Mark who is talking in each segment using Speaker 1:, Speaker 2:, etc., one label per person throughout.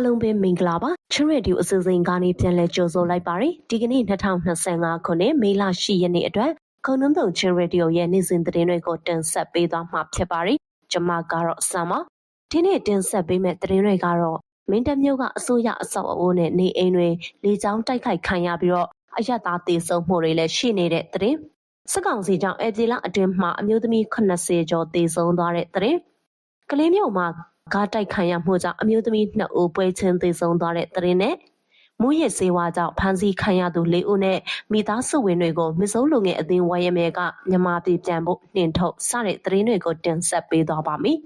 Speaker 1: အားလုံးပဲမင်္ဂလာပါချရက်ဒီအစီအစဉ်ကနေပြန်လဲကြိုဆိုလိုက်ပါရယ်ဒီကနေ့2025ခုနှစ်မေလ10ရက်နေ့အတွက်ခုံနှုံးတုံချရက်ဒီရဲ့နေ့စဉ်သတင်းတွေကိုတင်ဆက်ပေးသွားမှာဖြစ်ပါရယ်ကျွန်မကတော့ဆမ်ပါဒီနေ့တင်ဆက်ပေးမယ့်သတင်းတွေကတော့မင်းတပ်မြို့ကအစိုးရအဆောက်အအုံနဲ့နေအိမ်တွေလေကြောင်းတိုက်ခိုက်ခံရပြီးတော့အယက်သားတေဆုံးမှုတွေလည်းရှိနေတဲ့သတင်းစစ်ကောင်စီကြောင့်အေဂျီလာအတွင်းမှာအမျိုးသမီး80ကျော်တေဆုံးသွားတဲ့သတင်းကလေးမျိုးမှာ ကားတိုက်ခံရမှုကြောင့်အမျိုးသမီး2ဦးပွဲချင်းသေဆုံးသွားတဲ့သတင်းနဲ့မူရစ်စေဝါကြောင့်ဖမ်းဆီးခံရသူ၄ဦးနဲ့မိသားစုဝင်တွေကိုမစိုးလုံငယ်အသင်းဝိုင်းရမဲကမြန်မာပြည်ပြန်ဖို့နှင်ထုတ်စတဲ့သတင်းတွေကိုတင်ဆက်ပေးသွားပါမယ်။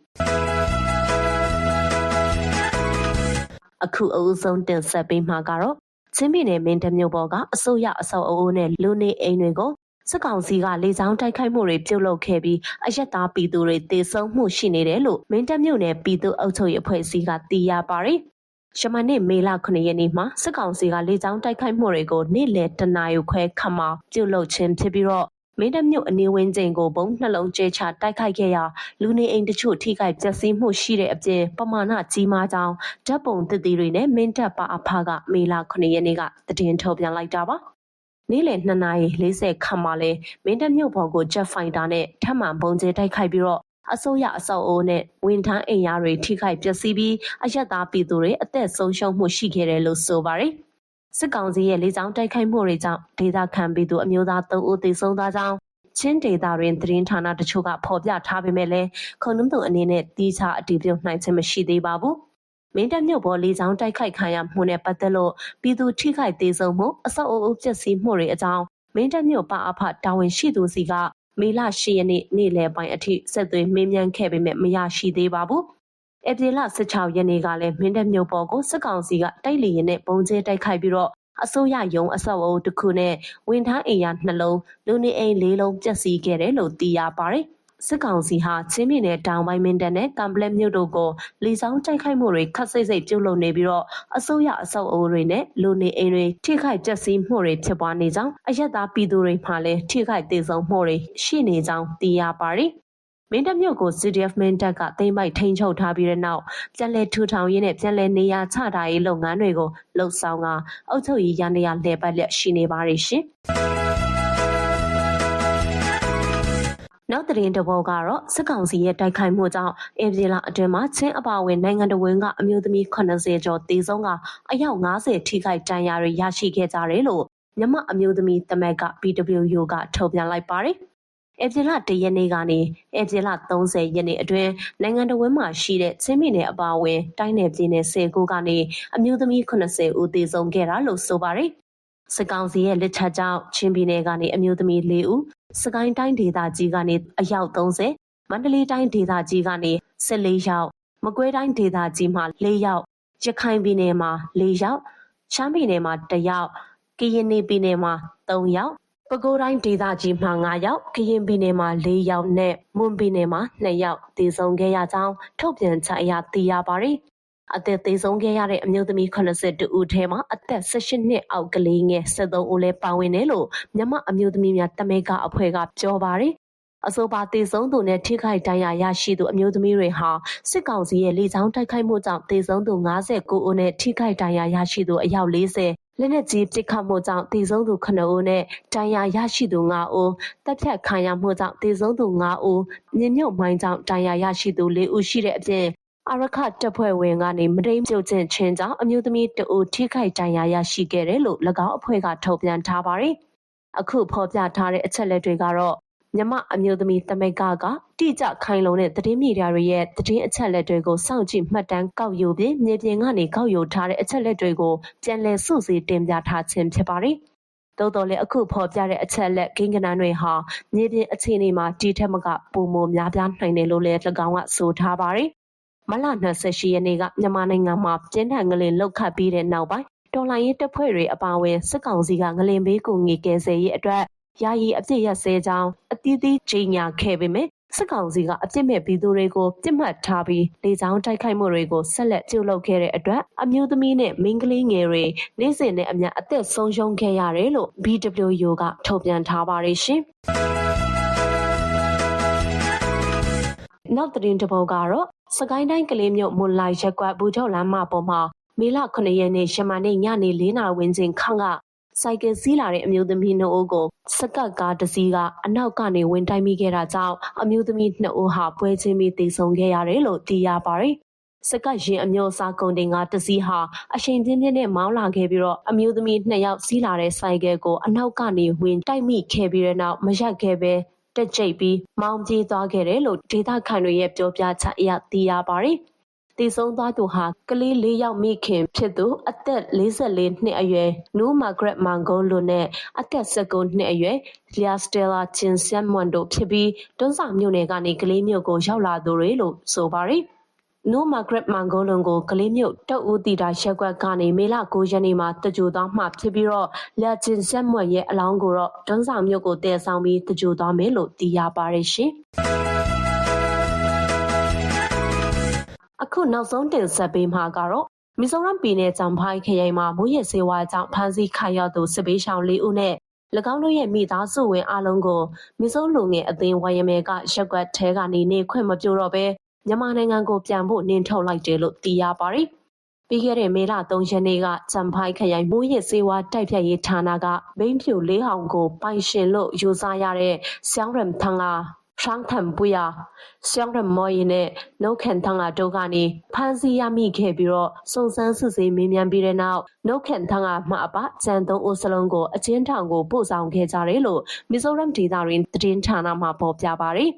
Speaker 1: အခုအဦးဆုံးတင်ဆက်ပေးမှာကတော့ချင်းပြည်နယ်မင်းတပ်မြို့ပေါ်ကအစိုးရအဆောက်အအုံနဲ့လူနေအိမ်တွေကို စစ်ကောင်စီကလေကြောင်းတိုက်ခိုက်မှုတွေပြုလုပ်ခဲ့ပြီးအရက်သားပြည်သူတွေတေဆုံးမှုရှိနေတယ်လို့မင်းတပ်မြို့နယ်ပြည်သူ့အုပ်ချုပ်ရေးအဖွဲ့အစည်းကသိရပါတယ်။ရှမနစ်မေလ9ရက်နေ့မှာစစ်ကောင်စီကလေကြောင်းတိုက်ခိုက်မှုတွေကိုနေ့လယ်တနာရီခွဲခန့်မှာပြုလုပ်ခြင်းဖြစ်ပြီးတော့မင်းတပ်မြို့အနီးဝန်းကျင်ကိုဘုံနှလုံးကျဲချတိုက်ခိုက်ခဲ့ရာလူနေအိမ်တချို့ထိခိုက်ပျက်စီးမှုရှိတဲ့အပြင်ပမာဏကြီးမားကြောင်းဓာတ်ပုံသစ်တွေနဲ့မင်းတပ်ပါအဖကမေလ9ရက်နေ့ကသတင်းထုတ်ပြန်လိုက်တာပါ။ နေ့လယ်2နာရီ40ခန့်မှာလဲမင်းတပ်မြို့ပေါ်ကိုဂျက်ဖိုင်တာနဲ့ထပ်မံပုံကျဲတိုက်ခိုက်ပြီးတော့အစိုးရအစောက်အိုးနဲ့ဝန်ထမ်းအိမ်ယာတွေထိခိုက်ပျက်စီးပြီးအယက်သားပြည်သူတွေအသက်ဆုံးရှုံးမှုရှိခဲ့တယ်လို့ဆိုပါတယ်။စစ်ကောင်စီရဲ့လေကြောင်းတိုက်ခိုက်မှုတွေကြောင့်ဒေသခံပြည်သူအမျိုးသား3ဦးသေဆုံးသွားကြောင်းချင်းဒေတာတွင်သတင်းဌာနတချို့ကဖော်ပြထားပေမဲ့လည်းခုံနှုံတုံအနေနဲ့တီးခြားအတည်ပြုနိုင်ခြင်းမရှိသေးပါဘူး။ မင်းတပ်မြို့ပေါ်လေကြောင်းတိုက်ခိုက်ခံရမှုနဲ့ပတ်သက်လို့ပြည်သူထိခိုက်သေးဆုံးမှုအဆောက်အဦပျက်စီးမှုတွေအကြောင်းမင်းတပ်မြို့ပါအဖတာဝန်ရှိသူစီကမေလ10ရက်နေ့နေ့လယ်ပိုင်းအထိဆက်သွယ်မေးမြန်းခဲ့ပေမဲ့မရရှိသေးပါဘူး။ဧပြီလ16ရက်နေ့ကလည်းမင်းတပ်မြို့ပေါ်ကိုစစ်ကောင်စီကတိုက်လီရင်နဲ့ပုံကျဲတိုက်ခိုက်ပြီးတော့အစိုးရယုံအဆောက်အဦတစ်ခုနဲ့ဝန်ထမ်းအိမ်ယာနှလုံးလူနေအိမ်၄လုံးပျက်စီးခဲ့တယ်လို့သိရပါတယ်။ စစ်ကောင်စီဟာချင်းပြည်နယ်တောင်ပိုင်းမင်းတပ်နဲ့ကံပလက်မြို့တို့ကိုလီဆောင်တိုက်ခိုက်မှုတွေခတ်စိတ်စိတ်ပြုလုပ်နေပြီးတော့အစိုးရအဆောက်အဦတွေနဲ့လူနေအိမ်တွေထိခိုက်ကျဆင်းမှုတွေဖြစ်ပွားနေကြောင်းအရက်သားပြည်သူတွေမှလည်းထိခိုက်သေးဆုံးမှုတွေရှိနေကြောင်းသိရပါတယ်။မင်းတပ်မြို့ကို CDF မင်းတပ်ကသိမ်းပိုက်ထိန်းချုပ်ထားပြီးတဲ့နောက်ပြန်လည်ထူထောင်ရေးနဲ့ပြန်လည်နေရာချထားရေးလုပ်ငန်းတွေကိုလှုပ်ဆောင်ကအုပ်ချုပ်ရေးရန်ရလှည့်ပတ်လျက်ရှိနေပါတယ်ရှင်။ နောက်သတင်းတစ်ပုဒ်ကတော့စစ်ကောင်စီရဲ့တိုက်ခိုက်မှုကြောင့်အေဗီလာအတွင်းမှာချင်းအပါဝင်နိုင်ငံတော်ဝန်ကအမျိုးသမီး80ကျော်တေဆုံးကအယောက်90ထိခိုက်ဒဏ်ရာတွေရရှိခဲ့ကြတယ်လို့မြမအမျိုးသမီးတမက်က PWU ကထုတ်ပြန်လိုက်ပါတယ်။ဧပြီလ၁ရက်နေ့ကနေဧပြီလ30ရက်နေ့အတွင်းနိုင်ငံတော်ဝန်မှရှိတဲ့ချင်းပြည်နယ်အပါအဝင်တိုင်းနယ်ပြည်နယ်10ခုကနေအမျိုးသမီး80ဦးသေဆုံးခဲ့တာလို့ဆိုပါတယ်။ စစ်ကောင်စီရဲ့လက်ချက်ကြောင့်ချင်းပြည်နယ်ကနေအမျိုးသမီး၄ဦးစကိုင်းတိုင်းဒေသကြီးကနေအယောက်30မန္တလေးတိုင်းဒေသကြီးကနေ14ယောက်မကွေးတိုင်းဒေသကြီးမှာ4ယောက်ရခိုင်ပြည်နယ်မှာ4ယောက်ရှမ်းပြည်နယ်မှာ1ယောက်ကရင်ပြည်နယ်မှာ3ယောက်ပဲခူးတိုင်းဒေသကြီးမှာ9ယောက်ကရင်ပြည်နယ်မှာ4ယောက်နဲ့မွန်ပြည်နယ်မှာ2ယောက်တည်ဆုံခဲ့ရကြောင်းထုတ်ပြန်ချက်အရသိရပါတယ် အသက်သေးဆုံးခဲ့ရတဲ့အမျိုးသမီး82ဦးထဲမှာအသက်18နှစ်အောက်ကလေးငယ်73ဦးလည်းပါဝင်တယ်လို့မြမအမျိုးသမီးများတမေကအဖွဲ့ကပြောပါတယ်အဆိုပါတေဆုံးသူနဲ့ထိခိုက်ဒဏ်ရာရရှိသူအမျိုးသမီးတွေဟာစစ်ကောင်စီရဲ့လေကြောင်းတိုက်ခိုက်မှုကြောင့်တေဆုံးသူ59ဦးနဲ့ထိခိုက်ဒဏ်ရာရရှိသူအယောက်40လက်နက်ကြီးပစ်ခတ်မှုကြောင့်တေဆုံးသူ9ဦးနဲ့ဒဏ်ရာရရှိသူ9ဦးတပ်ဖြတ်ခံရမှုကြောင့်တေဆုံးသူ9ဦးမြင့်မြုပ်မိုင်းကြောင့်ဒဏ်ရာရရှိသူ4ဦးရှိတဲ့အပြင် အာရခတပ်ဖွဲ့ဝင်ကနေမတိမ်ပြုတ်ခြင်းချင်းကြောင့်အမျိုးသမီးတအိုထိခိုက်ဒဏ်ရာရရှိခဲ့တယ်လို့၎င်းအဖွဲ့ကထုတ်ပြန်ထားပါတယ်။အခုဖော်ပြထားတဲ့အချက်လက်တွေကတော့မြမအမျိုးသမီးတမိတ်ကကတိကျခိုင်လုံတဲ့သတင်းမီဒီယာတွေရဲ့သတင်းအချက်လက်တွေကိုစောင့်ကြည့်မှတ်တမ်းကောက်ယူပြီးမြေပြင်ကနေကောက်ယူထားတဲ့အချက်လက်တွေကိုပြန်လည်စုစည်းတင်ပြထားခြင်းဖြစ်ပါတယ်။သို့တော်လည်းအခုဖော်ပြတဲ့အချက်လက်ဂိမ်းကနန်းတွေဟာမြေပြင်အခြေအနေမှာတီထက်မကပုံမများပြားနိုင်တယ်လို့လည်း၎င်းကဆိုထားပါတယ်။ မလ28ရက်နေ့ကမြန်မာနိုင်ငံမှာပြင်းထန်ငလင်လှုပ်ခတ်ပြီးတဲ့နောက်ပိုင်းတော်လှန်ရေးတပ်ဖွဲ့တွေအပါအဝင်စစ်ကောင်စီကငလင်ဘေးကိုငေကယ်ဆယ်ရေးအတွက်ယာယီအပြစ်ရက်စဲကြောင်းအသီးသီးကြီးညာခဲ့ပေမဲ့စစ်ကောင်စီကအပြစ်မဲ့ပြည်သူတွေကိုပြစ်မှတ်ထားပြီးလေကြောင်းတိုက်ခိုက်မှုတွေကိုဆက်လက်ပြုလုပ်ခဲ့တဲ့အတွက်အမျိုးသမီးနဲ့မိန်းကလေးငယ်တွေနေ့စဉ်နဲ့အမျှအသက်ဆုံးရှုံးခဲ့ရတယ်လို့ BWU ကထုတ်ပြန်ထားပါတယ်ရှင်။ နောက်သတင်းတစ်ပုဒ်ကတော့စကိုင်းတိုင်းကလေးမြို့မွန်လိုက်ရက်ကွက်ဘူချုပ်လမ်းမပေါ်မှာမေလ9ရက်နေ့ရှမနေ့ညနေ4နာရီဝန်းကျင်ခန့်ကစိုက်ကယ်စီးလာတဲ့အမျိုးသမီးနှစ်ဦးကိုစကတ်ကားတစ်စီးကအနောက်ကနေဝင်တိုက်မိခဲ့တာကြောင့်အမျိုးသမီးနှစ်ဦးဟာပွဲချင်းပြီးတေဆုံခဲ့ရတယ်လို့သိရပါတယ်။စကတ်ရင်အမျိုးအစားကုန်တင်ကတစ်စီးဟာအချိန်ပြင်းပြင်းနဲ့မောင်းလာခဲ့ပြီးတော့အမျိုးသမီးနှစ်ယောက်စီးလာတဲ့ဆိုင်ကယ်ကိုအနောက်ကနေဝင်တိုက်မိခဲ့ပြီးတဲ့နောက်မရက်ခဲ့ပဲ တက်ကြိတ်ပြီးမောင်းပြေးသွားခဲ့တယ်လို့ဒေသခံတွေရဲ့ပြောပြချက်အရသိရပါတယ်။တည်ဆုံးသွားသူဟာကလေး၄ယောက်မိခင်ဖြစ်သူအသက်44နှစ်အရွယ်နူးမာဂရက်မန်ဂိုလိုနဲ့အသက်19နှစ်အရွယ်လျာစတယ်လာချင်ဆမ်မွန်တို့ဖြစ်ပြီးတွန်းစာမြို့နယ်ကနေကလေးမြို့ကိုရောက်လာသူတွေလို့ဆိုပါတယ်။ နိုမာဂရက်မန်ဂိုလွန်ကိုကလေးမြို့တုတ်ဦးတီတာရက်ကွက်ကနေမေလ9ရက်နေ့မှာတကြိုသွားမှဖြစ်ပြီးတော့လက်ကျင်ဆက်မွက်ရဲ့အလောင်းကိုတော့ဒွန်းဆောင်မြို့ကိုတည်ဆောင်ပြီးတကြိုသွားမယ်လို့သိရပါတယ်ရှင်။အခုနောက်ဆုံးတင်ဆက်ပေးမှာကတော့မီဇိုရမ်ပြည်နယ်ဂျမ်ဖိုင်ခရိုင်မှာမိုးရစေဝါကြောင့်ဖမ်းဆီးခံရသူစစ်ပေးရှောင်၄ဦးနဲ့၎င်းတို့ရဲ့မိသားစုဝင်အလုံးကိုမီဇိုလူငယ်အသင်းဝိုင်ယမဲကရက်ကွက်ထဲကနေနေခွင့်မပြုတော့ဘဲ မြန်မာနိုင်ငံကိုပြန်ဖို့နင်းထုတ်လိုက်တယ်လို့သိရပါတယ်။ပြီးခဲ့တဲ့မေလ3ရက်နေ့ကဂျမ်ဖိုင်ခရိုင်မိုးရစေဝါတိုက်ဖြတ်ရေးဌာနကဘိန်းဖြူ၄ဟောင်ကိုပိုင်ရှင်လို့ယူဆရတဲ့ဆောင်းရမ်ထန်ကရှမ်းထံပွရရှမ်းရမော်ရင်နဲ့နှုတ်ခန်ထန်ကတို့ကနေဖမ်းဆီးရမိခဲ့ပြီးတော့စုံစမ်းစစ်ဆေးမေးမြန်းပြီးတဲ့နောက်နှုတ်ခန်ထန်ကမှအပကျန်သုံးဦးစလုံးကိုအချင်းထောင်ကိုပို့ဆောင်ခဲ့ကြတယ်လို့မီဇိုရမ်ဒေသတွင်သတင်းဌာနမှပေါ်ပြပါတယ်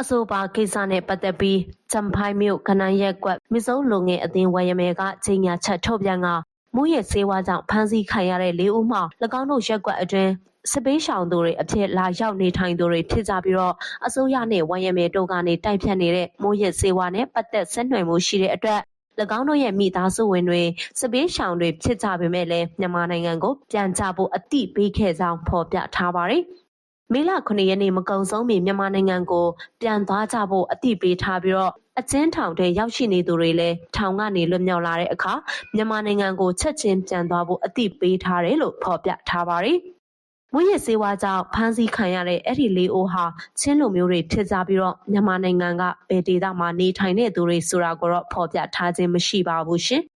Speaker 1: အဆိုပါကိစ္စနဲ့ပတ်သက်ပြီးဂျမ်ဖိုင်မြို့ကနန်ရက်ကွက်မီဇိုလုံငယ်အသင်းဝရမဲကချိန်ညာချက်ထုတ်ပြန်ကမူရဲ့စေဝါကြောင့်ဖမ်းဆီးခံရတဲ့၄ဦးမှ၎င်းတို့ရက်ကွက်အတွင်းစစ်ပေးရှောင်သူတွေအဖြစ်လာရောက်နေထိုင်သူတွေဖြစ်ကြပြီးတော့အစိုးရနဲ့ဝိုင်းရမဲတို့ကနေတိုက်ဖြတ်နေတဲ့မိုးရစ်စေဝါနဲ့ပတ်သက်ဆက်နွယ်မှုရှိတဲ့အတွက်၎င်းတို့ရဲ့မိသားစုဝင်တွေစစ်ပေးရှောင်တွေဖြစ်ကြပေမဲ့လည်းမြန်မာနိုင်ငံကိုပြန်ကြဖို့အတိပေးခဲ့ကြောင်းဖော်ပြထားပါတယ်။ မေလ9ရက်နေ့မကုံဆုံးမီမြန်မာနိုင်ငံကိုပြန်သွားကြဖို့အတိပေးထားပြီးတော့အကျဉ်းထောင်ထဲရောက်ရှိနေသူတွေလည်းထောင်ကနေလွတ်မြောက်လာတဲ့အခါမြန်မာနိုင်ငံကိုချက်ချင်းပြန်သွားဖို့အတိပေးထားတယ်လို့ဖော်ပြထားပါတယ်။မူရစေဝါကြောင့်ဖမ်းဆီးခံရတဲ့အဲ့ဒီလေးအိုဟာချင်းလူမျိုးတွေဖြစ်ကြပြီးတော့မြန်မာနိုင်ငံကဘယ်ဒေသမှာနေထိုင်တဲ့သူတွေဆိုတာကိုတော့ဖော်ပြထားခြင်းမရှိပါဘူးရှင်။